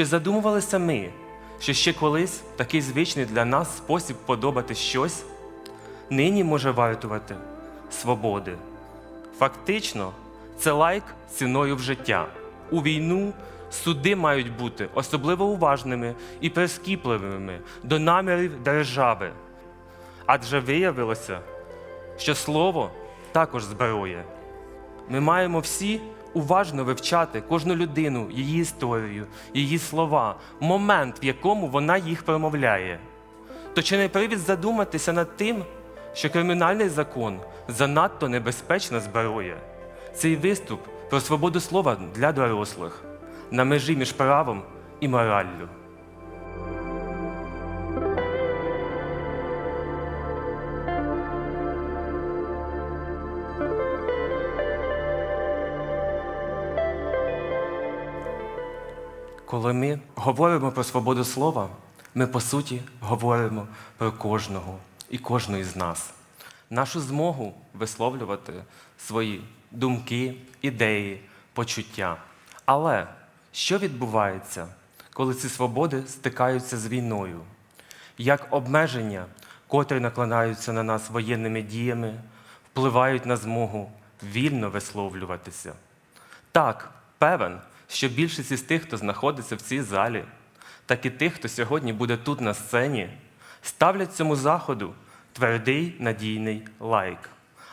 Чи задумувалися ми, що ще колись такий звичний для нас спосіб подобати щось нині може вартувати свободи? Фактично, це лайк ціною в життя. У війну суди мають бути особливо уважними і прискіпливими до намірів держави. Адже виявилося, що слово також зброя. Ми маємо всі уважно вивчати кожну людину, її історію, її слова, момент, в якому вона їх промовляє. То чи не привід задуматися над тим, що кримінальний закон занадто небезпечна зброя? Цей виступ про свободу слова для дорослих на межі між правом і мораллю. Коли ми говоримо про свободу слова, ми по суті говоримо про кожного і кожну з нас. Нашу змогу висловлювати свої думки, ідеї, почуття. Але що відбувається, коли ці свободи стикаються з війною? Як обмеження, котрі накладаються на нас воєнними діями, впливають на змогу вільно висловлюватися? Так, певен, що більшість із тих, хто знаходиться в цій залі, так і тих, хто сьогодні буде тут на сцені, ставлять цьому заходу твердий надійний лайк.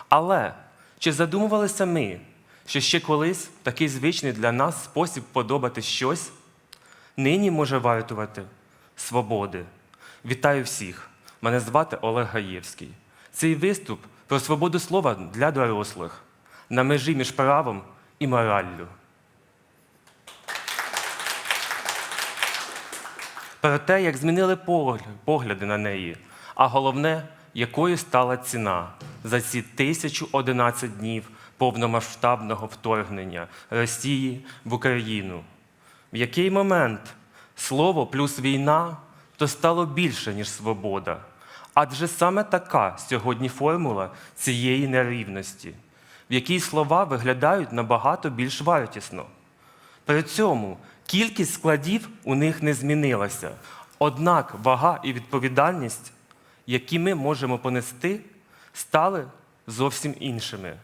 Але чи задумувалися ми, що ще колись такий звичний для нас спосіб подобати щось нині може вартувати свободи? Вітаю всіх! Мене звати Олег Гаєвський. Цей виступ про свободу слова для дорослих на межі між правом і мораллю. Про те, як змінили погляди на неї, а головне, якою стала ціна за ці 1011 днів повномасштабного вторгнення Росії в Україну. В який момент слово плюс війна то стало більше, ніж свобода. Адже саме така сьогодні формула цієї нерівності, в якій слова виглядають набагато більш вартісно. При цьому кількість складів у них не змінилася. Однак вага і відповідальність, які ми можемо понести, стали зовсім іншими.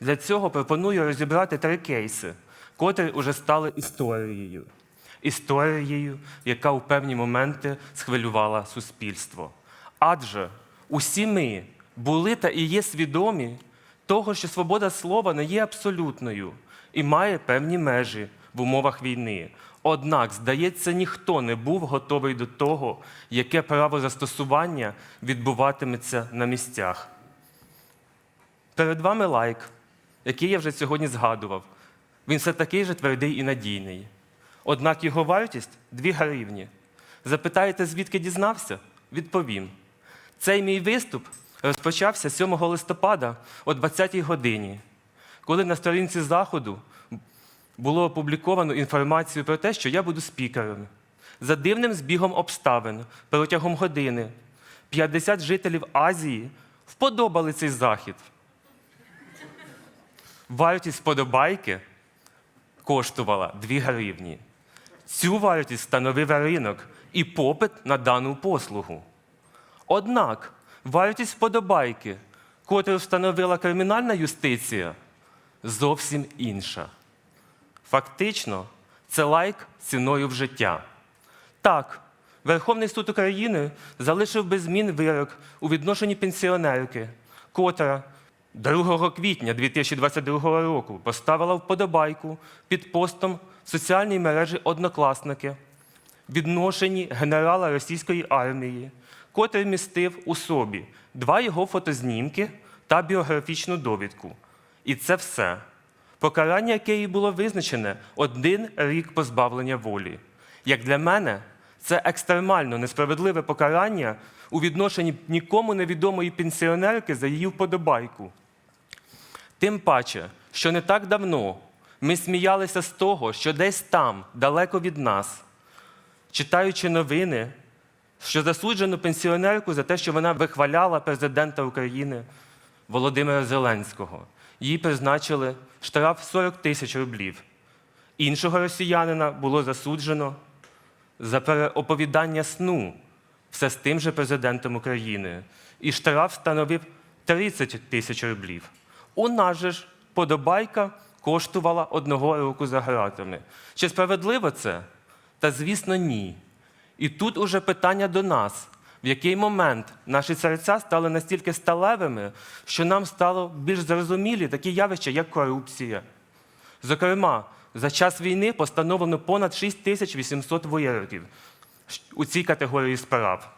Для цього пропоную розібрати три кейси, котрі вже стали історією. Історією, яка у певні моменти схвилювала суспільство. Адже усі ми були та і є свідомі того, що свобода слова не є абсолютною і має певні межі в умовах війни. Однак, здається, ніхто не був готовий до того, яке право застосування відбуватиметься на місцях. Перед вами лайк, який я вже сьогодні згадував. Він все такий же твердий і надійний. Однак його вартість 2 гривні. Запитаєте, звідки дізнався? Відповім. Цей мій виступ розпочався 7 листопада о 20-й годині, коли на сторінці заходу було опубліковано інформацію про те, що я буду спікером. За дивним збігом обставин протягом години 50 жителів Азії вподобали цей захід. Вартість вподобайки коштувала 2 гривні. Цю вартість становив ринок і попит на дану послугу. Однак вартість вподобайки, котру встановила кримінальна юстиція, зовсім інша. Фактично, це лайк ціною в життя. Так, Верховний суд України залишив без змін вирок у відношенні пенсіонерки, котра 2 квітня 2022 року поставила вподобайку під постом в соціальній мережі Однокласники відношенні генерала російської армії, котрий містив у собі два його фотознімки та біографічну довідку. І це все. Покарання, яке їй було визначене один рік позбавлення волі. Як для мене, це екстремально несправедливе покарання у відношенні нікому невідомої пенсіонерки за її вподобайку. Тим паче, що не так давно ми сміялися з того, що десь там, далеко від нас, читаючи новини, що засуджено пенсіонерку за те, що вона вихваляла президента України Володимира Зеленського. Їй призначили штраф 40 тисяч рублів. Іншого росіянина було засуджено за переоповідання сну, все з тим же президентом України, і штраф становив 30 тисяч рублів. У нас же ж подобайка коштувала одного року за гратами. Чи справедливо це? Та звісно, ні. І тут уже питання до нас. В який момент наші серця стали настільки сталевими, що нам стало більш зрозумілі такі явища, як корупція. Зокрема, за час війни постановлено понад 6800 вироків у цій категорії справ.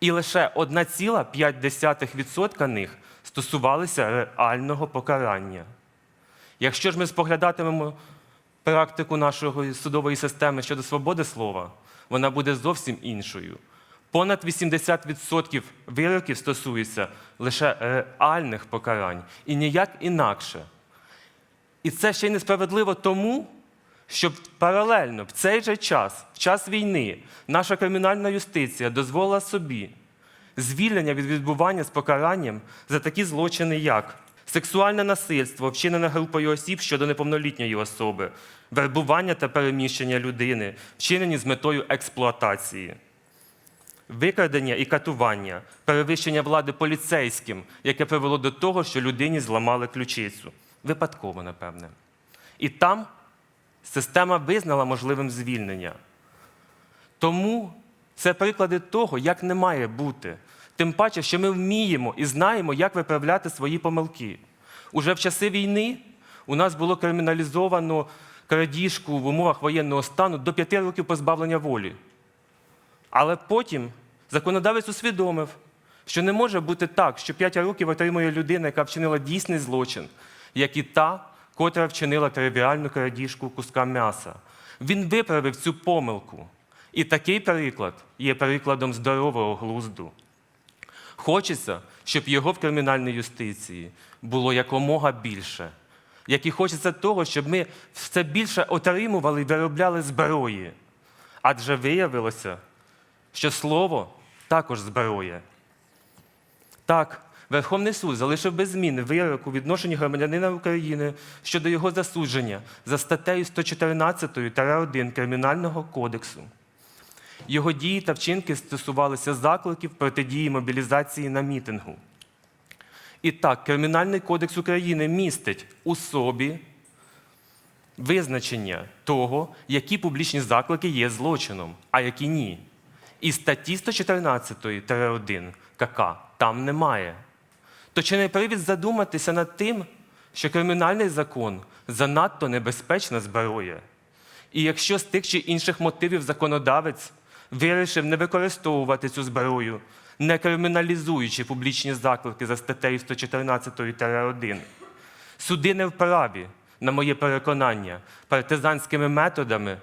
І лише 1,5% них стосувалися реального покарання. Якщо ж ми споглядатимемо практику нашої судової системи щодо свободи слова, вона буде зовсім іншою. Понад 80% вироків стосується лише реальних покарань і ніяк інакше. І це ще й несправедливо тому, що паралельно в цей же час, в час війни, наша кримінальна юстиція дозволила собі звільнення від відбування з покаранням за такі злочини, як сексуальне насильство, вчинене групою осіб щодо неповнолітньої особи, вербування та переміщення людини, вчинені з метою експлуатації. Викрадення і катування, перевищення влади поліцейським, яке привело до того, що людині зламали ключицю. Випадково, напевне. І там система визнала можливим звільнення. Тому це приклади того, як не має бути. Тим паче, що ми вміємо і знаємо, як виправляти свої помилки. Уже в часи війни у нас було криміналізовано крадіжку в умовах воєнного стану до п'яти років позбавлення волі. Але потім законодавець усвідомив, що не може бути так, що 5 років отримує людина, яка вчинила дійсний злочин, як і та, котра вчинила тривіальну крадіжку куска м'яса. Він виправив цю помилку. І такий приклад є прикладом здорового глузду. Хочеться, щоб його в кримінальній юстиції було якомога більше. Як і хочеться того, щоб ми все більше отримували і виробляли зброї. Адже виявилося, що слово також зброя. Так, Верховний суд залишив без зміни вирок у відношенні громадянина України щодо його засудження за статтею 114 та 1 Кримінального кодексу. Його дії та вчинки стосувалися закликів протидії мобілізації на мітингу. І так, Кримінальний кодекс України містить у собі визначення того, які публічні заклики є злочином, а які ні. І статті 114-1 КК там немає. То чи не привід задуматися над тим, що кримінальний закон занадто небезпечна зброя? І якщо з тих чи інших мотивів законодавець вирішив не використовувати цю зброю, не криміналізуючи публічні заклики за статтею 114-1, суди не вправі, на моє переконання, партизанськими методами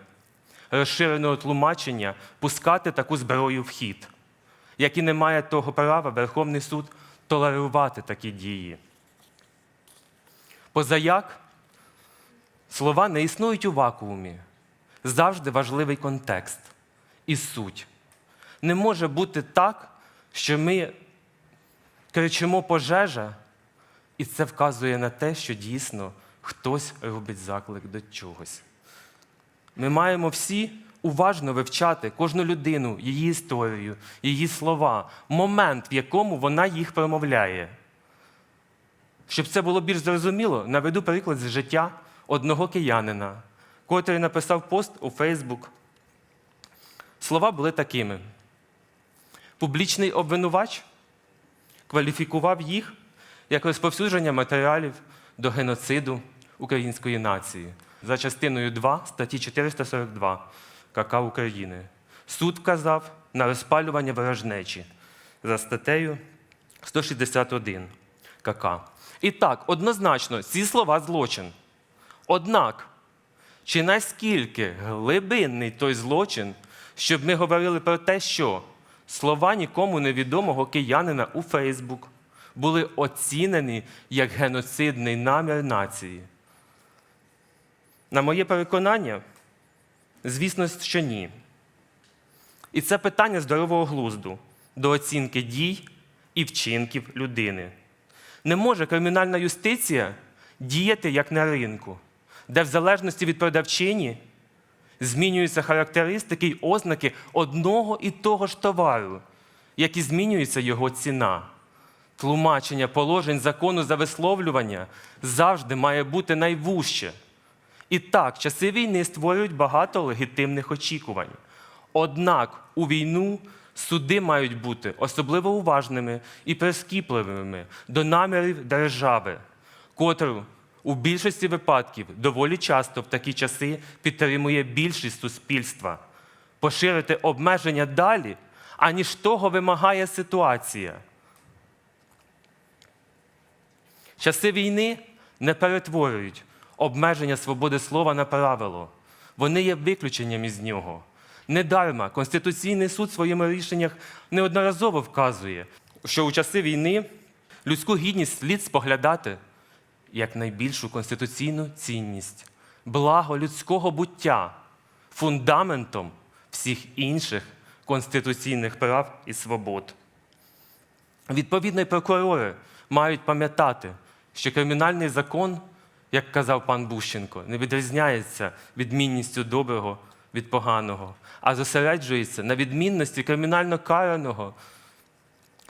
розширеного тлумачення пускати таку зброю в хід, як і не має того права Верховний суд толерувати такі дії. Позаяк слова не існують у вакуумі. Завжди важливий контекст і суть. Не може бути так, що ми кричимо пожежа, і це вказує на те, що дійсно хтось робить заклик до чогось. Ми маємо всі уважно вивчати кожну людину, її історію, її слова, момент, в якому вона їх промовляє. Щоб це було більш зрозуміло, наведу приклад з життя одного киянина, котрий написав пост у Фейсбук. Слова були такими: публічний обвинувач кваліфікував їх як розповсюдження матеріалів до геноциду української нації за частиною 2 статті 442 КК України. Суд вказав на розпалювання ворожнечі за статтею 161 КК. І так, однозначно, ці слова злочин. Однак, чи наскільки глибинний той злочин, щоб ми говорили про те, що слова нікому невідомого киянина у Фейсбук були оцінені як геноцидний намір нації? На моє переконання, звісно, що ні. І це питання здорового глузду до оцінки дій і вчинків людини. Не може кримінальна юстиція діяти як на ринку, де в залежності від продавчині Змінюються характеристики й ознаки одного і того ж товару, як і змінюється його ціна. Тлумачення положень закону за висловлювання завжди має бути найвужче. І так, часи війни створюють багато легітимних очікувань. Однак у війну суди мають бути особливо уважними і прискіпливими до намірів держави, котру у більшості випадків доволі часто в такі часи підтримує більшість суспільства. Поширити обмеження далі, аніж того вимагає ситуація. Часи війни не перетворюють обмеження свободи слова на правило. Вони є виключенням із нього. Недарма Конституційний суд в своїх рішеннях неодноразово вказує, що у часи війни людську гідність слід споглядати як найбільшу конституційну цінність, благо людського буття, фундаментом всіх інших конституційних прав і свобод. Відповідно, прокурори мають пам'ятати, що кримінальний закон, як казав пан Бущенко, не відрізняється відмінністю доброго від поганого, а зосереджується на відмінності кримінально караного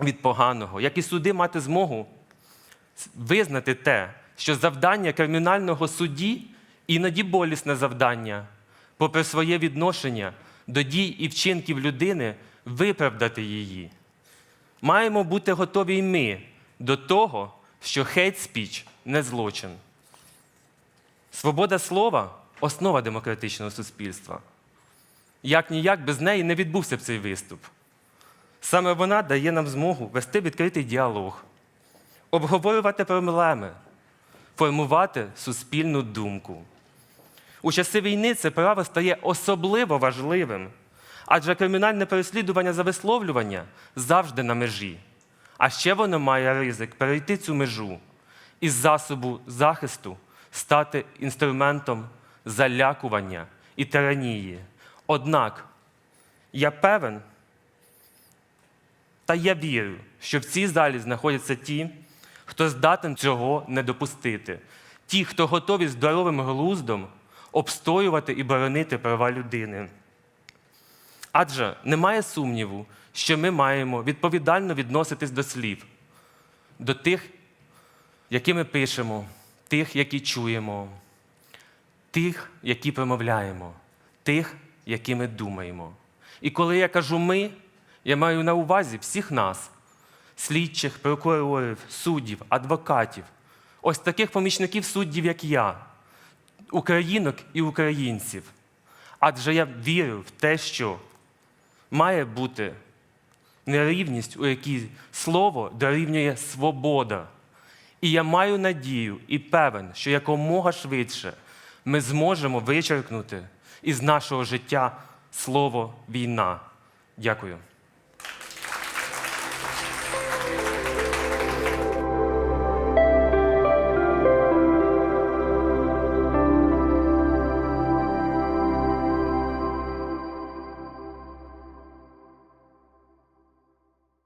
від поганого, як і суди мати змогу визнати те, що завдання кримінального судді іноді болісне завдання, попри своє відношення до дій і вчинків людини, виправдати її. Маємо бути готові й ми до того, що хейт спіч не злочин. Свобода слова основа демократичного суспільства. Як ніяк без неї не відбувся б цей виступ. Саме вона дає нам змогу вести відкритий діалог, обговорювати проблеми, формувати суспільну думку. У часи війни це право стає особливо важливим, адже кримінальне переслідування за висловлювання завжди на межі. А ще воно має ризик перейти цю межу із засобу захисту стати інструментом залякування і тиранії. Однак я певен, та я вірю, що в цій залі знаходяться ті, хто здатен цього не допустити, ті, хто готові здоровим глуздом обстоювати і боронити права людини. Адже немає сумніву, що ми маємо відповідально відноситись до слів, до тих, які ми пишемо, тих, які чуємо, тих, які промовляємо, тих, які ми думаємо. І коли я кажу ми, я маю на увазі всіх нас, слідчих, прокурорів, суддів, адвокатів, ось таких помічників суддів, як я, українок і українців. Адже я вірю в те, що має бути нерівність, у якій слово дорівнює свобода. І я маю надію і певен, що якомога швидше ми зможемо вичеркнути із нашого життя слово війна. Дякую.